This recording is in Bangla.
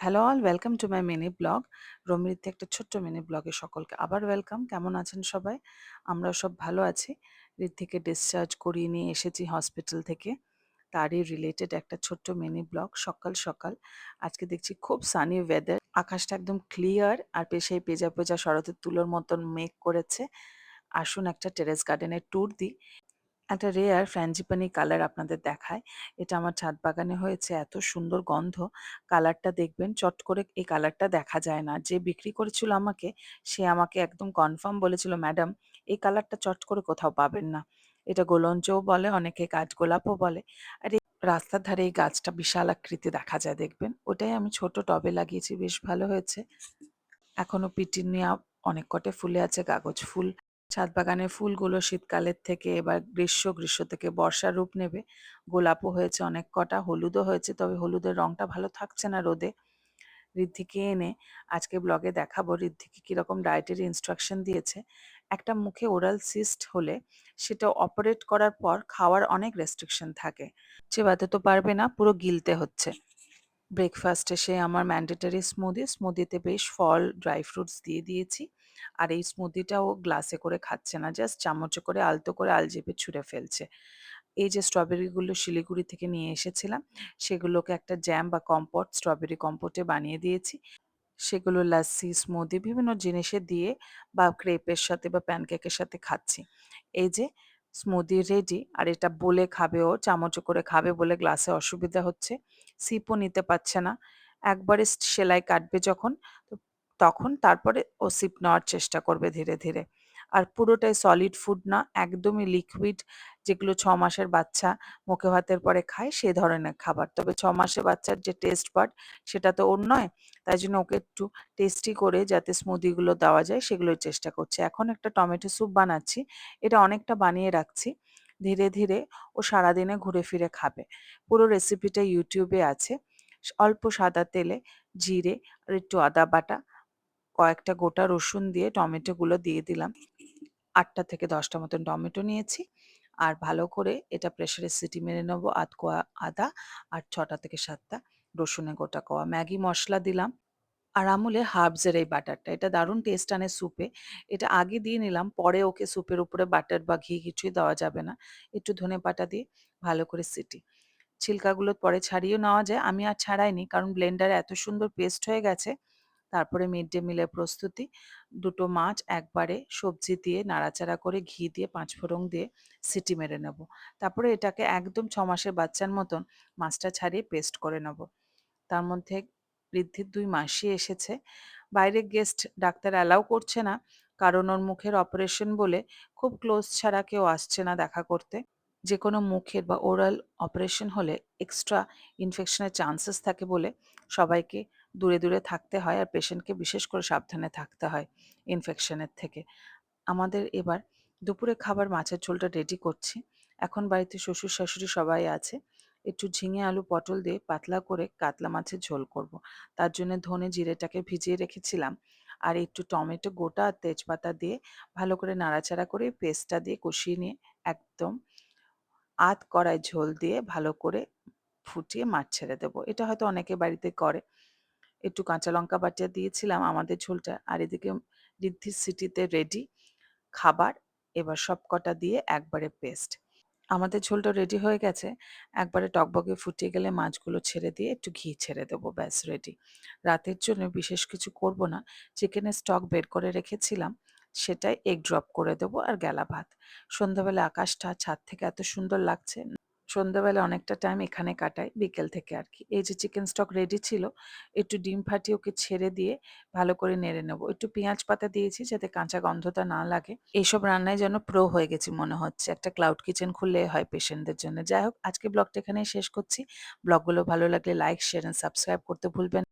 Hello all welcome to my mini vlog রমিরিতে একটা ছোট্ট মিনি ব্লগে সকলকে আবার ওয়েলকাম কেমন আছেন সবাই? আমরা সব ভালো আছি। ঋত্বিকে ডিসচার্জ করিয়ে নিয়ে এসেছি হসপিটাল থেকে। তারই রিলেটেড একটা ছোট্ট মিনি ব্লগ সকাল সকাল। আজকে দেখছি খুব সানি ওয়েদার আকাশটা একদম ক্লিয়ার আর পেশাই পেজা পেজা শরতের তুলোর মতন মেঘ করেছে। আসুন একটা টেরেস গার্ডেনের ট্যুর দিই। একটা রেয়ার ফ্র্যাঞ্জিপানি কালার আপনাদের দেখায়। এটা আমার ছাদ বাগানে হয়েছে, এত সুন্দর গন্ধ। কালারটা দেখবেন, চট করে এই কালারটা দেখা যায় না। যে বিক্রি করেছিল আমাকে, সে আমাকে একদম কনফার্ম বলেছিল ম্যাডাম এই কালারটা চট করে কোথাও পাবেন না। এটা গোলঞ্চও বলে, অনেকে কাঠগোলাপও বলে। আর এই রাস্তার ধারে এই গাছটা বিশাল আকৃতি দেখা যায়, দেখবেন? ওটাই আমি ছোট টবে লাগিয়েছি, বেশ ভালো হয়েছে। এখনও পিটিনিয়া অনেক কটে ফুলে আছে, কাগজ ফুল। ছাদ বাগানের ফুলগুলো শীতকালের থেকে এবার গ্রীষ্ম গ্রীষ্ম থেকে বর্ষার রূপ নেবে। গোলাপও হয়েছে অনেক কটা, হলুদও হয়েছে, তবে হলুদের রংটা ভালো থাকছে না রোদে। ঋদ্ধিকে এনে আজকে ব্লগে দেখাবো। ঋদ্ধিকে কীরকম ডায়েটের ইনস্ট্রাকশন দিয়েছে। একটা মুখে ওরাল সিস্ট হলে সেটা অপারেট করার পর খাওয়ার অনেক রেস্ট্রিকশন থাকে। চেবাতে তো পারবে না, পুরো গিলতে হচ্ছে। ব্রেকফাস্টে সে আমার ম্যান্ডেটারি স্মুদি স্মুদিতে বেশ ফল ড্রাই ফ্রুটস দিয়ে দিয়েছি। আর এই স্মুদিটাও গ্লাসে করে খাচ্ছে না জাস্ট চামচে করে আলতো করে আলজেপে ছুঁড়ে ফেলছে। এই যে স্ট্রবেরিগুলো শিলিগুড়ি থেকে নিয়ে এসেছিলাম, সেগুলোকে একটা জ্যাম বা কম্পট স্ট্রবেরি কম্পোটে বানিয়ে দিয়েছি। সেগুলো লাস্সি স্মুদি বিভিন্ন জিনিসে দিয়ে বা ক্রেপের সাথে বা প্যানকেকের সাথে খাচ্ছি। এই যে স্মুদি রেডি আর এটা বলে খাবে ও, চামচে করে খাবে বলে গ্লাসে অসুবিধা হচ্ছে সিপও নিতে পারছে না। একবারে সেলাই কাটবে যখন তখন তারপরে ও সিপ নেওয়ার চেষ্টা করবে ধীরে ধীরে। আর পুরোটাই সলিড ফুড না, একদমই লিকুইড যেগুলো ছ মাসের বাচ্চা মুখে ভাতের পরে খায় সে ধরনের খাবার। তবে ছ মাসের বাচ্চার যে টেস্ট বাড সেটা তো ওর নয়, তাই জন্য ওকে একটু টেস্টি করে যাতে স্মুদিগুলো দেওয়া যায় সেগুলোর চেষ্টা করছে। এখন একটা টমেটো স্যুপ বানাচ্ছি, এটা অনেকটা বানিয়ে রাখছি, ধীরে ধীরে ও সারাদিনে ঘুরে ফিরে খাবে। পুরো রেসিপিটা ইউটিউবে আছে, অল্প সাদা তেলে, জিরে আর একটু আদা বাটা কয়েকটা গোটা রসুন দিয়ে টমেটোগুলো দিয়ে দিলাম। আটটা থেকে দশটা মতন টমেটো নিয়েছি। আর ভালো করে এটা প্রেশারে সিটি মেরে নেব আধ কোয়া আদা আর ছটা থেকে সাতটা রসুনে গোটা কোয়া। ম্যাগি মশলা দিলাম। আর আমুলে হার্বসের এই বাটারটা, এটা দারুণ টেস্ট আনে স্যুপে এটা আগে দিয়ে নিলাম, পরে ওকে স্যুপের উপরে বাটার বা ঘি কিছুই দেওয়া যাবে না। একটু ধনে পাতা দিয়ে ভালো করে সিটি। ছিলকাগুলো পরে ছাড়িয়েও নেওয়া যায়। আমি আর ছাড়াইনি, কারণ ব্লেন্ডারে এত সুন্দর পেস্ট হয়ে গেছে। তারপরে মিড ডে মিলের প্রস্তুতি। দুটো মাছ একবারে সবজি দিয়ে নাড়াচাড়া করে ঘি দিয়ে, পাঁচ ফোড়ন দিয়ে সিটি মেরে নেব। তারপরে এটাকে একদম ছ মাসের বাচ্চার মতন মাছটা ছাড়িয়ে পেস্ট করে নেব। তার মধ্যে বৃদ্ধির দুই মাসি এসেছে। বাইরে গেস্ট ডাক্তার অ্যালাউ করছে না, কারণ ওর মুখের অপারেশন বলে খুব ক্লোজ ছাড়া কেউ আসছে না দেখা করতে। যে কোনো মুখের বা ওরাল অপারেশন হলে এক্সট্রা ইনফেকশনের চান্সেস থাকে বলে সবাইকে দূরে দূরে থাকতে হয় আর পেশেন্টকে বিশেষ করে সাবধানে থাকতে হয় ইনফেকশনের থেকে। আমাদের এবার দুপুরে খাবার মাছের ঝোলটা রেডি করছি। এখন বাড়িতে শ্বশুর শাশুড়ি সবাই আছে। একটু ঝিঙে, আলু, পটল দিয়ে পাতলা করে কাতলা মাছের ঝোল করব। তার জন্য ধনে জিরেটাকে ভিজিয়ে রেখেছিলাম। আর একটু টমেটো গোটা আর তেজপাতা দিয়ে ভালো করে নাড়াচাড়া করে পেস্টটা দিয়ে কষিয়ে নিয়ে একদম আধ কড়াই ঝোল দিয়ে ভালো করে ফুটিয়ে মাছ ছেড়ে দেবো। এটা হয়তো অনেকে বাড়িতে করে। একটু কাঁচা লঙ্কা বাটিয়া দিয়েছিলাম আমাদের ঝোলটা। আর এদিকে ঋদ্ধির সিটিতে রেডি খাবার। এবার সব কটা দিয়ে একবারে পেস্ট আমাদের ঝোলটা রেডি হয়ে গেছে। একবারে টকবগে ফুটিয়ে গেলে মাছগুলো ছেড়ে দিয়ে একটু ঘি ছেড়ে দেবো, ব্যাস রেডি রাতের জন্য বিশেষ কিছু করব না। চিকেনের স্টক বের করে রেখেছিলাম। সেটাই এগ ড্রপ করে দেবো আর গেলা ভাত। সন্ধ্যাবেলা আকাশটা ছাদ থেকে এত সুন্দর লাগছে। সন্ধ্যাবেলা অনেকটা টাইম এখানে কাটাই, বিকেল থেকে আর কি। এই যে চিকেন স্টক রেডি ছিল, একটু ডিম ফাটিয়ে ওকে ছেড়ে দিয়ে ভালো করে নেড়ে নেব। একটু পেঁয়াজ পাতা দিয়েছি যাতে কাঁচা গন্ধটা না লাগে। এইসব রান্নায় যেন প্রো হয়ে গেছি মনে হচ্ছে। একটা ক্লাউড কিচেন খুললে হয় পেশেন্টদের জন্য। যাই হোক, আজকে ব্লগটা এখানেই শেষ করছি। ব্লগগুলো ভালো লাগলে লাইক শেয়ার অ্যান্ড সাবস্ক্রাইব করতে ভুলবেন